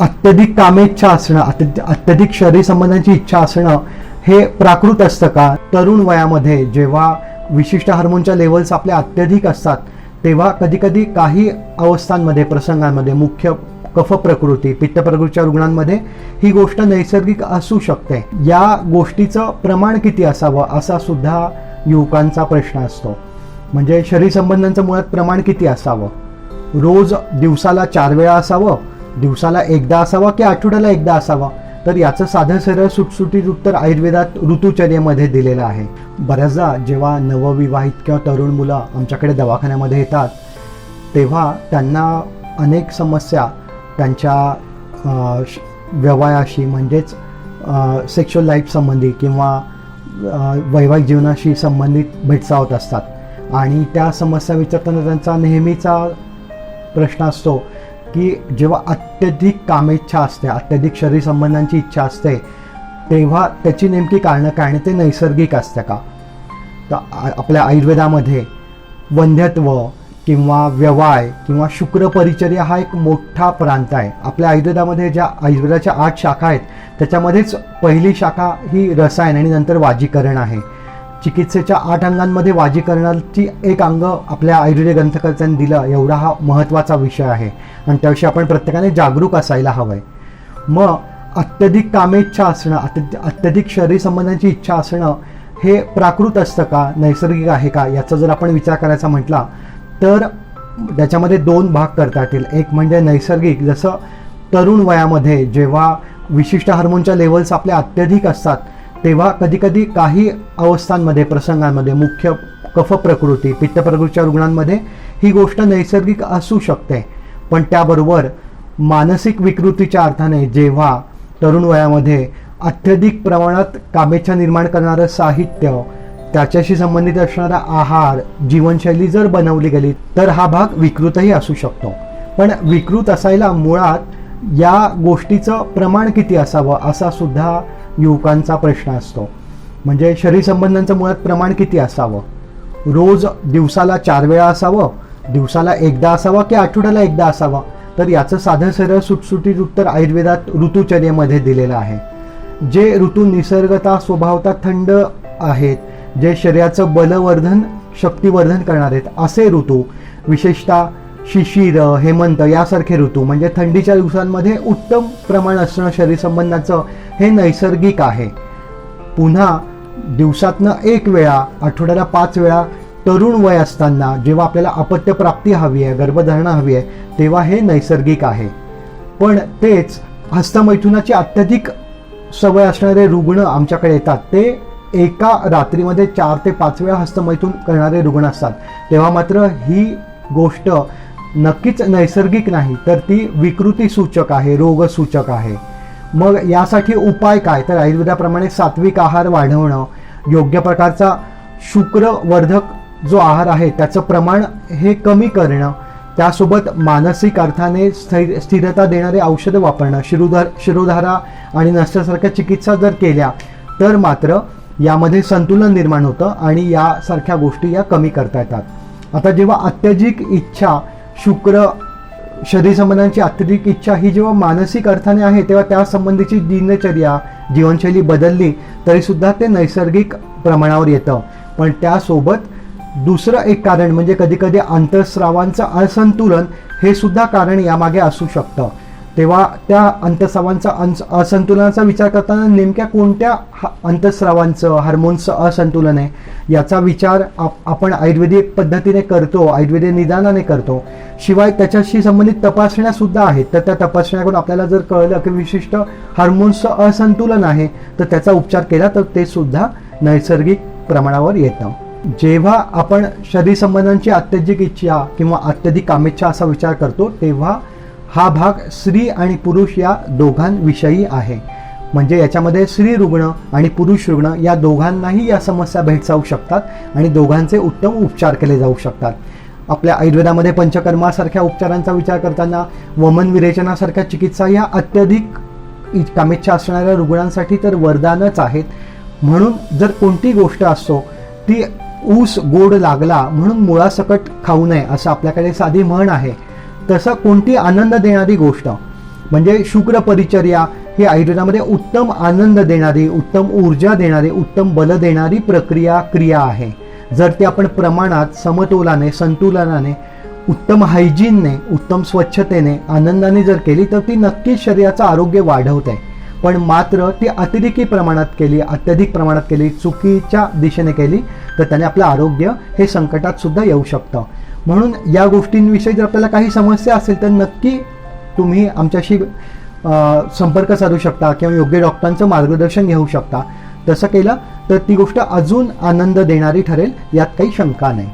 अत्यधिक कामेच्छा असणं अत्यधिक शरीर संबंधांची इच्छा असणं हे प्राकृत असतं का? तरुण वयामध्ये जेव्हा विशिष्ट हार्मोनच्या लेवल्स आपल्या अत्यधिक असतात तेव्हा कधी कधी काही अवस्थांमध्ये प्रसंगांमध्ये मुख्य कफ प्रकृती पित्त प्रकृतीच्या रुग्णांमध्ये ही गोष्ट नैसर्गिक असू शकते. या गोष्टीचं प्रमाण किती असावं असा सुद्धा युवकांचा प्रश्न असतो. म्हणजे शरीर संबंधांचं मुळात प्रमाण किती असावं? रोज दिवसाला चार वेळा असावं दिवसाला एकदा असावा की आठवड्याला एकदा असावा? तर याचं साधं सरळ सुटसुटीत उत्तर आयुर्वेदात ऋतुचर्येमध्ये दिलेलं आहे. बऱ्याचदा जेव्हा नवविवाहित किंवा तरुण मुलं आमच्याकडे दवाखान्यामध्ये येतात तेव्हा त्यांना अनेक समस्या त्यांच्या श- व्यवयाशी म्हणजेच सेक्शुअल लाईफ संबंधी किंवा वैवाहिक जीवनाशी संबंधित भेडसावत असतात. आणि त्या समस्या विचारताना त्यांचा नेहमीचा प्रश्न असतो की जेव्हा अत्यधिक कामेच्छा असते अत्यधिक शरीर संबंधांची इच्छा असते तेव्हा त्याची नेमकी कारणं काय आणि ते नैसर्गिक असतं का? तर आपल्या आयुर्वेदामध्ये वंध्यत्व किंवा व्यवाय किंवा शुक्र परिचर्या हा एक मोठा प्रांत आहे. आपल्या आयुर्वेदामध्ये ज्या आयुर्वेदाच्या आठ शाखा आहेत त्याच्यामध्येच पहिली शाखा ही रसायन आणि नंतर वाजीकरण आहे. चिकित्सेच्या आठ अंगांमध्ये वाजी करण्याची एक अंग आपल्या आयुर्वेद ग्रंथकर्त्यांनी दिलं एवढा हा महत्त्वाचा विषय आहे. आणि त्याविषयी आपण प्रत्येकाने जागरूक असायला हवं आहे मग अत्यधिक कामेच्छा असणं अत्य अत्यधिक शरीर संबंधांची इच्छा असणं हे प्राकृत असतं का नैसर्गिक आहे का याचा जर आपण विचार करायचा म्हटला तर त्याच्यामध्ये दोन भाग करता येतील. एक म्हणजे नैसर्गिक जसं तरुण वयामध्ये जेव्हा विशिष्ट हार्मोनच्या लेवल्स आपल्या अत्यधिक असतात तेव्हा कधीकधी काही अवस्थांमध्ये प्रसंगांमध्ये मुख्य कफ प्रकृती पित्त प्रकृतीच्या रुग्णांमध्ये ही गोष्ट नैसर्गिक असू शकते. पण त्याबरोबर मानसिक विकृतीच्या अर्थाने जेव्हा तरुण वयामध्ये अत्यधिक प्रमाणात कामेच्छा निर्माण करणारं साहित्य त्याच्याशी संबंधित असणारा आहार जीवनशैली जर बनवली गेली तर हा भाग विकृतही असू शकतो. पण विकृत असायला मुळात या गोष्टीचं प्रमाण किती असावं असा सुद्धा युवकांचा प्रश्न असतो. म्हणजे शरीर संबंधांचं मुळात प्रमाण किती असावं? रोज दिवसाला चार वेळा असावं? दिवसाला एकदा असावा की आठवड्याला एकदा असावा? तर याचं साधं सरळ सुटसुटीत उत्तर आयुर्वेदात ऋतुचर्येमध्ये दिलेलं आहे. जे ऋतू निसर्गता स्वभावता थंड आहेत जे शरीराचं बलवर्धन शक्तिवर्धन करणार आहेत असे ऋतू विशेषतः शिशिर हेमंत यासारखे ऋतू म्हणजे थंडीच्या दिवसांमध्ये उत्तम प्रमाण असणं शरीर संबंधाचं हे नैसर्गिक आहे. पुन्हा दिवसातनं एक वेळा आठवड्याला पाच वेळा तरुण वय असताना जेव्हा आपल्याला अपत्यप्राप्ती हवी आहे गर्भधारणा हवी आहे तेव्हा हे नैसर्गिक आहे. पण तेच हस्तमैथुनाची अत्यधिक सवय असणारे रुग्ण आमच्याकडे येतात. ते एका रात्रीमध्ये चार ते पाच वेळा हस्तमैथून करणारे रुग्ण असतात. तेव्हा मात्र ही गोष्ट नक्कीच नैसर्गिक नाही तर ती विकृती सूचक आहे रोगसूचक आहे. मग यासाठी उपाय काय? तर आयुर्वेदाप्रमाणे सात्विक आहार वाढवणं योग्य प्रकारचा शुक्रवर्धक जो आहार आहे त्याचं प्रमाण हे कमी करणं त्यासोबत मानसिक अर्थाने स्थैर स्थिरता देणारे औषधं वापरणं शिरोधार शिरोधारा आणि नष्टासारख्या चिकित्सा जर केल्या तर मात्र यामध्ये संतुलन निर्माण होतं आणि यासारख्या गोष्टी या कमी करता येतात. आता जेव्हा अत्यधिक इच्छा शुक्र शरीर संबंधांची अत्यधिक इच्छा ही जेव्हा मानसिक अर्थाने आहे तेव्हा त्यासंबंधीची दिनचर्या जीवनशैली बदलली तरीसुद्धा ते नैसर्गिक प्रमाणावर येतं. पण त्यासोबत दुसरं एक कारण म्हणजे कधीकधी आंतरस्रावांचं असंतुलन हे सुद्धा कारण यामागे असू शकतं. तेव्हा त्या अंतस्रावांचा अंस असंतुलनाचा विचार करताना नेमक्या कोणत्या हा- अंतस्रावांचं हार्मोन्सचं असंतुलन आहे याचा विचार आप- आपण आयुर्वेदिक पद्धतीने करतो आयुर्वेदिक निदानाने करतो. शिवाय त्याच्याशी संबंधित तपासण्या सुद्धा आहेत. तर त्या तपासण्याकडून आपल्याला जर कळलं की विशिष्ट हार्मोन्सचं असंतुलन आहे तर त्याचा उपचार केला तर ते सुद्धा नैसर्गिक प्रमाणावर येतं. जेव्हा आपण शरीर संबंधांची अत्यधिक इच्छा किंवा अत्यधिक कामेच्छा असा विचार करतो तेव्हा हा भाग स्त्री आणि पुरुष या दोघांविषयी आहे. म्हणजे याच्यामध्ये स्त्री रुग्ण आणि पुरुष रुग्ण या दोघांनाही या समस्या भेडसावू शकतात आणि दोघांचे उत्तम उपचार केले जाऊ शकतात. आपल्या आयुर्वेदामध्ये पंचकर्मासारख्या उपचारांचा विचार करताना वमन विरेचनासारख्या चिकित्सा या अत्यधिक कामेच्छा असणाऱ्या रुग्णांसाठी तर वरदानच आहेत. म्हणून जर कोणती गोष्ट असो ती ऊस गोड लागला म्हणून मुळासकट खाऊ नये असं आपल्याकडे साधी म्हण आहे. तसा कोणती आनंद देणारी गोष्ट? म्हणजे शुक्र परिचर्या ही आयुर्वेदामध्ये उत्तम आनंद देणारी उत्तम ऊर्जा देणारी उत्तम बल देणारी प्रक्रिया क्रिया आहे. जर ती आपण प्रमाणात समतोलाने संतुलनाने उत्तम हायजीनने उत्तम स्वच्छतेने आनंदाने जर केली तर ती नक्कीच शरीराचं आरोग्य वाढवते. पण मात्र ती अतिरेकी प्रमाणात केली अत्यधिक प्रमाणात केली चुकीच्या दिशेने केली तर त्याने आपलं आरोग्य हे संकटात सुद्धा येऊ शकतं. म्हणून या गोष्टींविषयी जर आपल्याला काही समस्या असेल तर नक्की तुम्ही आमच्याशी संपर्क साधू शकता किंवा योग्य डॉक्टरांचं मार्गदर्शन घेऊ शकता. तसं केलं तर ती गोष्ट अजून आनंद देणारी ठरेल यात काही शंका नाही.